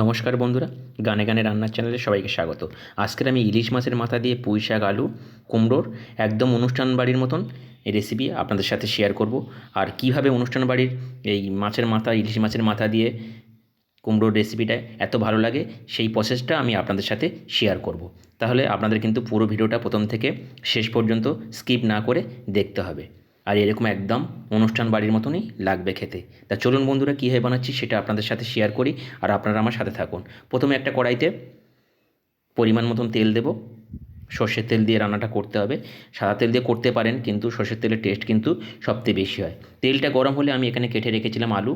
নমস্কার বন্ধুরা, গানে গানে রান্নার চ্যানেলে সবাইকে স্বাগত। আজকের আমি ইলিশ মাছের মাথা দিয়ে পুঁই শাক, আলু, কুমড়োর একদম অনুষ্ঠান বাড়ির মতন এই রেসিপি আপনাদের সাথে শেয়ার করব। আর কীভাবে অনুষ্ঠান বাড়ির এই মাছের মাথা, ইলিশ মাছের মাথা দিয়ে কুমড়োর রেসিপিটা এত ভালো লাগে, সেই প্রসেসটা আমি আপনাদের সাথে শেয়ার করব। তাহলে আপনাদের কিন্তু পুরো ভিডিওটা প্রথম থেকে শেষ পর্যন্ত স্কিপ না করে দেখতে হবে। আর এরকম একদম অনুষ্ঠান বাড়ির মতনই লাগবে খেতে। তা চলুন বন্ধুরা কীভাবে বানাচ্ছি সেটা আপনাদের সাথে শেয়ার করি আর আপনারা আমার সাথে থাকুন। প্রথমে একটা কড়াইতে পরিমাণ মতন তেল দেব। সর্ষের তেল দিয়ে রান্নাটা করতে হবে। সাদা তেল দিয়ে করতে পারেন, কিন্তু সর্ষের তেলের টেস্ট কিন্তু সবচেয়ে বেশি হয়। তেলটা গরম হলে আমি এখানে কেটে রেখেছিলাম আলু।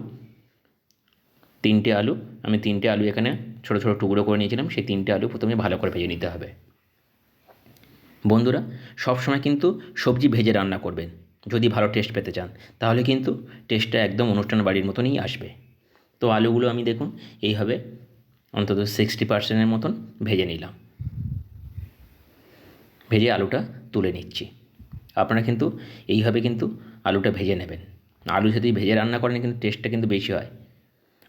তিনটে আলু, আমি তিনটে আলু এখানে ছোটো ছোটো টুকরো করে নিয়েছিলাম। সেই তিনটে আলু প্রথমে ভালো করে ভেজে নিতে হবে। বন্ধুরা, সবসময় কিন্তু সবজি ভেজে রান্না করবেন। যদি ভালো টেস্ট পেতে চান, তাহলে কিন্তু টেস্টটা একদম অনুষ্ঠান বাড়ির মতনই আসবে। তো আলুগুলো আমি দেখুন, এইভাবে অন্তত সিক্সটি পার্সেন্টের মতন ভেজে নিলাম। ভেজে আলুটা তুলে নিচ্ছি। আপনারা কিন্তু এইভাবে কিন্তু আলুটা ভেজে নেবেন। আলু যদি ভেজে রান্না করেন, কিন্তু টেস্টটা কিন্তু বেশি হয়।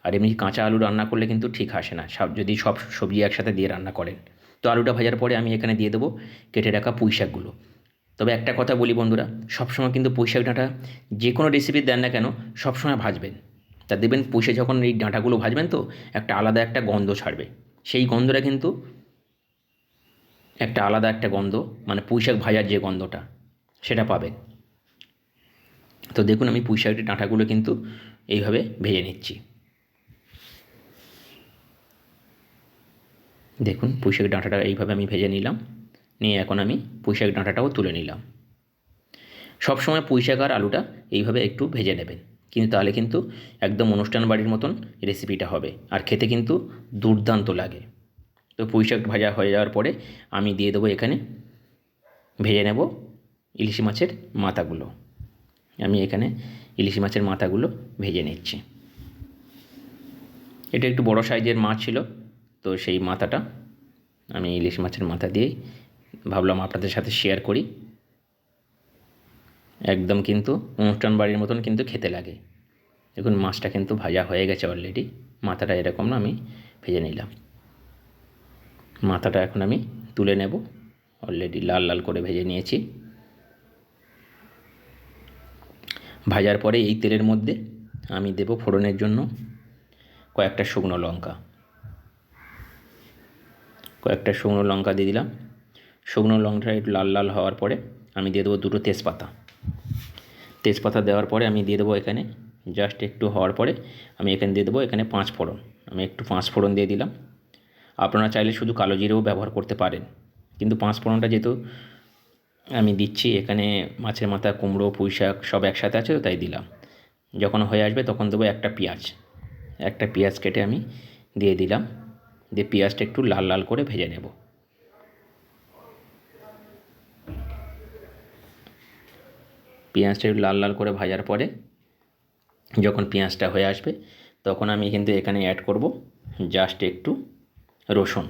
আর এমনি কাঁচা আলু রান্না করলে কিন্তু ঠিক আসে না। সব যদি সব সবজি একসাথে দিয়ে রান্না করেন। তো আলুটা ভাজার পরে আমি এখানে দিয়ে দেবো কেটে রাখা পুঁই শাকগুলো তবে একটা কথা বলি বন্ধুরা, সবসময় কিন্তু পুঁই শাক ডাঁটা যে কোনো রেসিপি দেন না কেন সবসময় ভাজবেন। তা দেখবেন পুষে যখন এই ডাঁটাগুলো ভাজবেন তো একটা আলাদা একটা গন্ধ ছাড়বে। সেই গন্ধটা কিন্তু একটা আলাদা একটা গন্ধ মানে পুঁইশাক ভাজার যে গন্ধটা, সেটা পাবেন। তো দেখুন আমি পুঁই শাকের ডাঁটাগুলো কিন্তু এইভাবে ভেজে নিচ্ছি। দেখুন পুঁইশাকের ডাঁটাটা এইভাবে আমি ভেজে নিলাম। নিয়ে এখন আমি পুঁই শাক ডাঁটাটাও তুলে নিলাম। সবসময় পুঁই শাক আর আলুটা এইভাবে একটু ভেজে নেবেন। কিন্তু তাহলে কিন্তু একদম অনুষ্ঠান বাড়ির মতন রেসিপিটা হবে। আর খেতে কিন্তু দুর্দান্ত লাগে। তো পুঁই শাক ভাজা হয়ে যাওয়ার পরে আমি দিয়ে দেবো এখানে ভেজে নেব ইলিশ মাছের মাথাগুলো। আমি এখানে ইলিশ মাছের মাথাগুলো ভেজে নিচ্ছি। এটা একটু বড় সাইজের মাছ ছিল। তো সেই মাথাটা আমি ইলিশ মাছের মাথা দিয়েই ভাবলাম আপনাদের সাথে শেয়ার করি। একদম কিন্তু অনুষ্ঠান বাড়ির মতন কিন্তু খেতে লাগে। দেখুন, মাছটা কিন্তু ভাজা হয়ে গেছে অলরেডি মাথাটা এরকম না, আমি ভেজে নিলাম। মাথাটা এখন আমি তুলে নেব। অলরেডি লাল লাল করে ভেজে নিয়েছি। ভাজার পরে এই তেলের মধ্যে আমি দেব ফোড়নের জন্য কয়েকটা শুকনো লঙ্কা। কয়েকটা শুকনো লঙ্কা দিয়ে দিলাম। শুকনো লঙ্কাটা একটু লাল লাল হওয়ার পরে আমি দিয়ে দেবো দুটো তেজপাতা। তেজপাতা দেওয়ার পরে আমি দিয়ে দেবো এখানে জাস্ট একটু হওয়ার পরে আমি এখানে দিয়ে দেবো এখানে পাঁচ ফোড়ন। আমি একটু পাঁচ ফোড়ন দিয়ে দিলাম। আপনারা চাইলে শুধু কালো জিরেও ব্যবহার করতে পারেন। কিন্তু পাঁচ ফোড়নটা যেহেতু আমি দিচ্ছি, এখানে মাছের মাথা, কুমড়ো, পুঁই শাক সব একসাথে আছে তো তাই দিলাম। যখন হয়ে আসবে তখন দেবো একটা পেঁয়াজ। একটা পেঁয়াজ কেটে আমি দিয়ে দিলাম। দিয়ে পেঁয়াজটা একটু লাল লাল করে ভেজে নেব। পেঁয়াজটা একটু লাল লাল করে ভাজার পরে যখন পেঁয়াজটা হয়ে আসবে, তখন আমি কিন্তু এখানে অ্যাড করব জাস্ট একটু রসুন।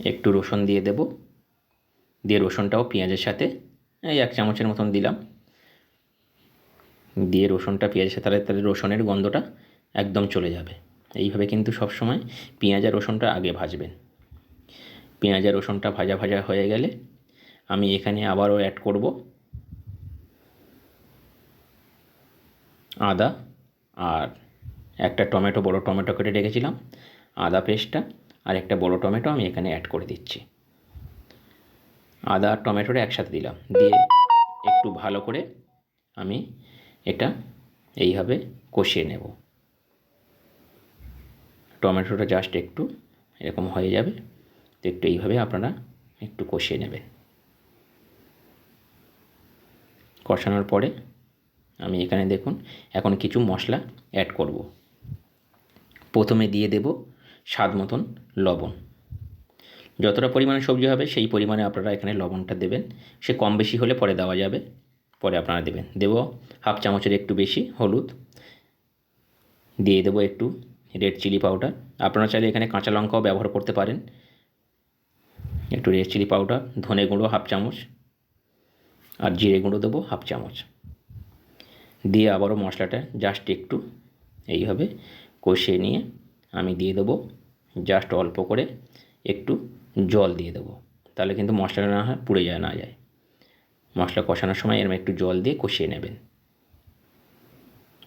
একটু রসুন দিয়ে দেব। দিয়ে রসুনটাও পেঁয়াজের সাথে এই এক চামচের মতন দিলাম। দিয়ে রসুনটা পেঁয়াজের সাথে, তাহলে তাহলে রসুনের গন্ধটা একদম চলে যাবে। এইভাবে কিন্তু সবসময় পেঁয়াজ আর রসুনটা আগে ভাজবেন। পেঁয়াজ আর রসুনটা ভাজা ভাজা হয়ে গেলে আমি এখানে আবারও অ্যাড করব। আদা আর একটা টমেটো, বড় টমেটো কেটে রেখেছিলাম। আদা পেস্টটা আর একটা বড় টমেটো আমি এখানে অ্যাড করে দিচ্ছি। আদা আর টমেটোটা একসাথে দিলাম। দিয়ে একটু ভালো করে আমি এটা এইভাবে কষিয়ে নেব। টমেটোটা জাস্ট একটু এরকম হয়ে যাবে। তো একটু এইভাবে আপনারা একটু কষিয়ে নেবেন। কষানোর পরে আমি এখানে দেখুন এখন কিছু মশলা অ্যাড করব। প্রথমে দিয়ে দেব স্বাদ মতন লবণ। যতটা পরিমাণে সবজি হবে সেই পরিমাণে আপনারা এখানে লবণটা দেবেন। সে কম বেশি হলে পরে দেওয়া যাবে। পরে আপনারা দেবেন। দেব হাফ চামচের একটু বেশি হলুদ। দিয়ে দেবো একটু রেড চিলি পাউডার আপনারা চাইলে এখানে কাঁচা লঙ্কাও ব্যবহার করতে পারেন। একটু রেড চিলি পাউডার ধনে গুঁড়ো হাফ চামচ। আর জিরে গুঁড়ো দেবো হাফ চামচ। দিয়ে আবারও মশলাটা জাস্ট একটু এইভাবে কষিয়ে নিয়ে আমি দিয়ে দেবো জাস্ট অল্প করে একটু জল দিয়ে দেবো। তাহলে কিন্তু মশলাটা না হয় পুড়ে যায়, না যায়। মশলা কষানোর সময় এরকম একটু জল দিয়ে কষিয়ে নেবেন।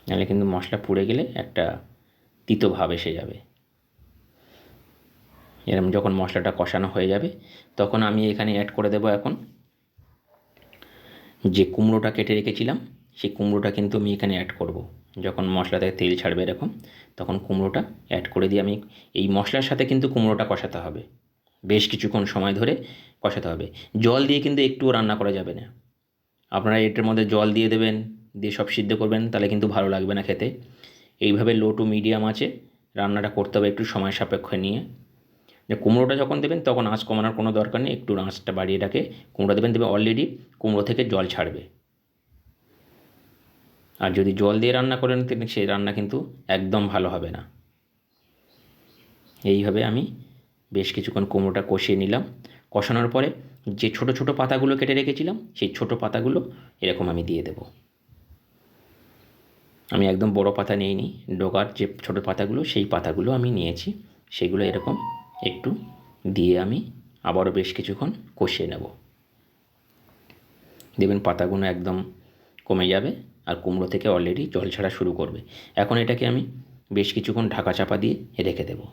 নাহলে কিন্তু মশলা পুড়ে গেলে একটা তিতো ভাব এসে যাবে। এরকম যখন মশলাটা কষানো হয়ে যাবে, তখন আমি এখানে অ্যাড করে দেবো এখন যে কুমড়োটা কেটে রেখেছিলাম, সেই কুমড়োটা কিন্তু আমি এখানে অ্যাড করব। যখন মশলা থেকে তেল ছাড়বে এরকম, তখন কুমড়োটা অ্যাড করে দিয়ে আমি এই মশলার সাথে কিন্তু কুমড়োটা কষাতে হবে। বেশ কিছুক্ষণ সময় ধরে কষাতে হবে। জল দিয়ে কিন্তু একটুও রান্না করা যাবে না। আপনারা এটার মধ্যে জল দিয়ে দেবেন, দিয়ে সব সিদ্ধ করবেন, তাহলে কিন্তু ভালো লাগবে না খেতে। এইভাবে লো টু মিডিয়াম আছে, রান্নাটা করতে হবে একটু সময় সাপেক্ষ নিয়ে। যে কুমড়োটা যখন দেবেন তখন আঁচ কমানোর কোনো দরকার নেই, একটু আঁচটা বাড়িয়ে রাখে কুমড়ো দেবেন দেবে অলরেডি কুমড়ো থেকে জল ছাড়বে। আর যদি জল দিয়ে রান্না করেন তাহলে সেই রান্না কিন্তু একদম ভালো হবে না। এইভাবে আমি বেশ কিছুক্ষণ কুমড়োটা কষিয়ে নিলাম। কষানোর পরে যে ছোট ছোট পাতাগুলো কেটে রেখেছিলাম, সেই ছোট পাতাগুলো এরকম আমি দিয়ে দেব। আমি একদম বড় পাতা নিইনি, ডোকার যে ছোট পাতাগুলো, সেই পাতাগুলো আমি নিয়েছি, সেগুলো এরকম একটু দিয়ে আমি আবারও বেশ কিছুক্ষণ কষিয়ে নেব। দেখবেন পাতাগুলো একদম কমে যাবে আর কুমড়ো থেকে অলরেডি জল ছাড়া শুরু করবে। এখন এটাকে আমি বেশ কিছুক্ষণ ঢাকা চাপা দিয়ে রেখে দেবো।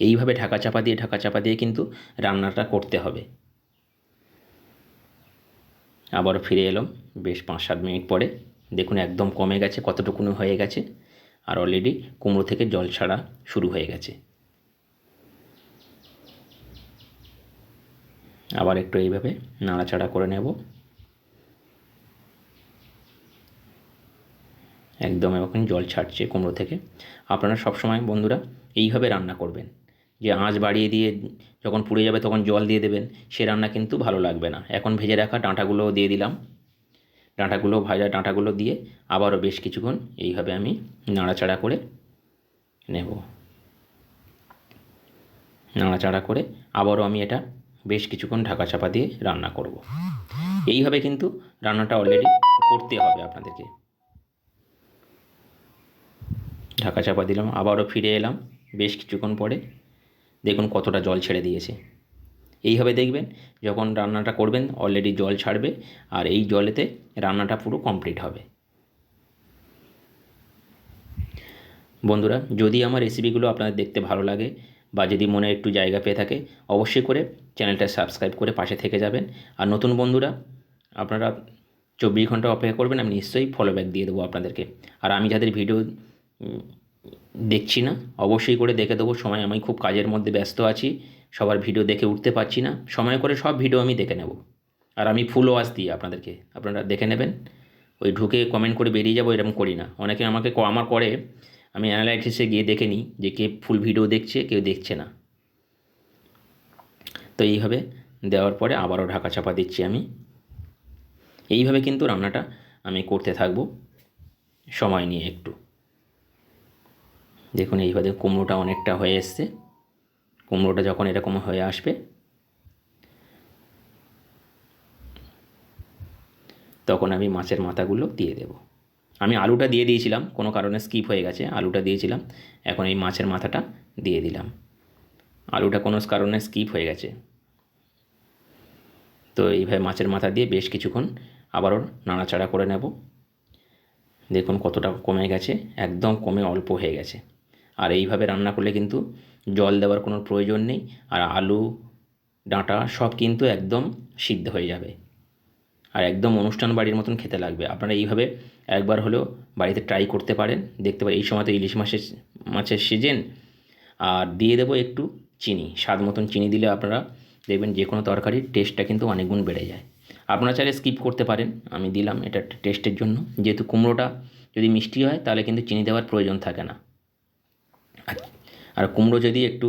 এইভাবে ঢাকা চাপা দিয়ে, ঢাকা চাপা দিয়ে কিন্তু রান্নাটা করতে হবে। আবার ফিরে এলাম বেশ পাঁচ সাত মিনিট পরে। দেখুন একদম কমে গেছে, কতটুকুনো হয়ে গেছে। আর অলরেডি কুমড়ো থেকে জল ছাড়া শুরু হয়ে গেছে। আবার একটু এইভাবে নাড়াচাড়া করে নেব। একদম এখন জল ছাড়ছে কুমড়ো থেকে। আপনারা সবসময় বন্ধুরা এইভাবে রান্না করবেন। যে আঁচ বাড়িয়ে দিয়ে যখন পুড়ে যাবে তখন জল দিয়ে দেবেন, সে রান্না কিন্তু ভালো লাগবে না। এখন ভেজে রাখা ডাঁটাগুলোও দিয়ে দিলাম। ডাঁটাগুলো ভাজা ডাঁটাগুলো দিয়ে আবারও বেশ কিছুক্ষণ এইভাবে আমি নাড়াচাড়া করে নেব। নাড়াচাড়া করে আবারও আমি এটা বেশ কিছুক্ষণ ঢাকা চাপা দিয়ে রান্না করব। এইভাবে কিন্তু রান্নাটা অলরেডি করতে হবে আপনাদেরকে। ঢাকা চাপা দিলাম, আবারও ফিরে এলাম বেশ কিছুক্ষণ পরে। দেখুন কতটা জল ছেড়ে দিয়েছে। এইভাবে দেখবেন যখন রান্নাটা করবেন অলরেডি জল ছাড়বে আর এই জলেতে রান্নাটা পুরো কমপ্লিট হবে। বন্ধুরা, যদি আমার রেসিপিগুলো আপনাদের দেখতে ভালো লাগে বা যদি মনে একটু জায়গা পেয়ে থাকে, অবশ্যই করে চ্যানেলটা সাবস্ক্রাইব করে পাশে থেকে যাবেন। আর নতুন বন্ধুরা, আপনারা চব্বিশ ঘণ্টা অপেক্ষা করবেন, আমি নিশ্চয়ই ফলো ব্যাক দিয়ে দেবো আপনাদেরকে। আর আমি যাদের ভিডিও দেখছি না, অবশ্যই করে দেখে দেবো। সময় আমি খুব কাজের মধ্যে ব্যস্ত আছি, সবার ভিডিও দেখে উঠতে পারছি না। সময় করে সব ভিডিও আমি দেখে নেব। আর আমি ফুল ওয়াশ দিই আপনাদেরকে। আপনারা দেখে নেবেন। ওই ঢুকে কমেন্ট করে বেরিয়ে যাব, এরকম করি না। অনেকে আমাকে আমার করে আমি অ্যানালাইটিসে গিয়ে দেখে নিই যে কে ফুল ভিডিও দেখছে, কেউ দেখছে না। তো এইভাবে দেওয়ার পরে আবারও ঢাকা চাপা দিচ্ছি আমি। এইভাবে কিন্তু রান্নাটা আমি করতে থাকব সময় নিয়ে একটু। দেখুন এইভাবে কুমড়োটা অনেকটা হয়ে এসছে। কুমড়োটা যখন এরকম হয়ে আসবে, তখন আমি মাছের মাথাগুলো দিয়ে দেব। আমি আলুটা দিয়ে দিয়েছিলাম, কোনো কারণে স্কিপ হয়ে গেছে, আলুটা দিয়েছিলাম। এখন এই মাছের মাথাটা দিয়ে দিলাম। আলুটা কোনো কারণে স্কিপ হয়ে গেছে। তো এইভাবে মাছের মাথা দিয়ে বেশ কিছুক্ষণ আবারও নাড়াচাড়া করে নেব। দেখুন কতটা কমে গেছে, একদম কমে অল্প হয়ে গেছে। আর এইভাবে রান্না করলে কিন্তু জল দেওয়ার কোনো প্রয়োজন নেই, আর আলু, ডাঁটা সব কিন্তু একদম সিদ্ধ হয়ে যাবে। আর একদম অনুষ্ঠান বাড়ির মতন খেতে লাগবে। আপনারা এইভাবে একবার হলেও বাড়িতে ট্রাই করতে পারেন। দেখতে পারেন, এই সময় তো ইলিশ মাছের মাছের সিজন আর দিয়ে দেবো একটু চিনি। স্বাদ মতন চিনি দিলে আপনারা দেখবেন যে কোনো তরকারির টেস্টটা কিন্তু অনেক গুণ বেড়ে যায়। আপনারা চাইলে স্কিপ করতে পারেন। আমি দিলাম এটা টেস্টের জন্য। যেহেতু কুমড়োটা যদি মিষ্টি হয়, তাহলে কিন্তু চিনি দেওয়ার প্রয়োজন থাকে না। আর কুমড়ো যদি একটু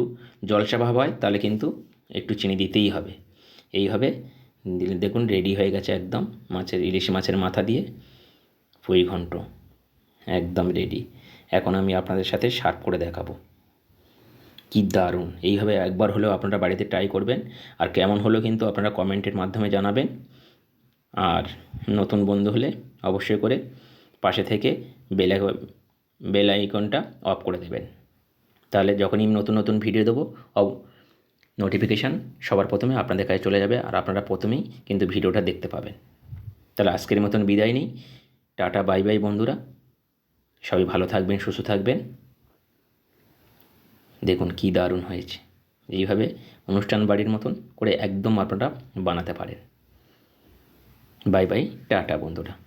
জলসা ভাব হয়, তাহলে কিন্তু একটু চিনি দিতেই হবে। এইভাবে দিলে দেখুন রেডি হয়ে গেছে একদম মাছের, ইলিশ মাছের মাথা দিয়ে পুঁই ঘন্ট, একদম রেডি এখন আমি আপনাদের সাথে সার্ভ করে দেখাবো। কি দারুণ! এইভাবে একবার হলেও আপনারা বাড়িতে ট্রাই করবেন। আর কেমন হলো কিন্তু আপনারা কমেন্টের মাধ্যমে জানাবেন। আর নতুন বন্ধু হলে অবশ্যই করে পাশে থেকে বেলে বেল আইকনটা অফ করে দেবেন। তাহলে যখনই নতুন নতুন ভিডিও দেবো নোটিফিকেশান সবার প্রথমে আপনাদের কাছে চলে যাবে আর আপনারা প্রথমেই কিন্তু ভিডিওটা দেখতে পাবেন। তাহলে আজকের মতন বিদায় নিই। টাটা, বাই বাই বন্ধুরা। সবাই ভালো থাকবেন, সুস্থ থাকবেন। দেখুন কী দারুণ হয়েছে। এইভাবে অনুষ্ঠান বাড়ির মতন করে একদম আপনারা বানাতে পারেন। বাই বাই, টাটা বন্ধুরা।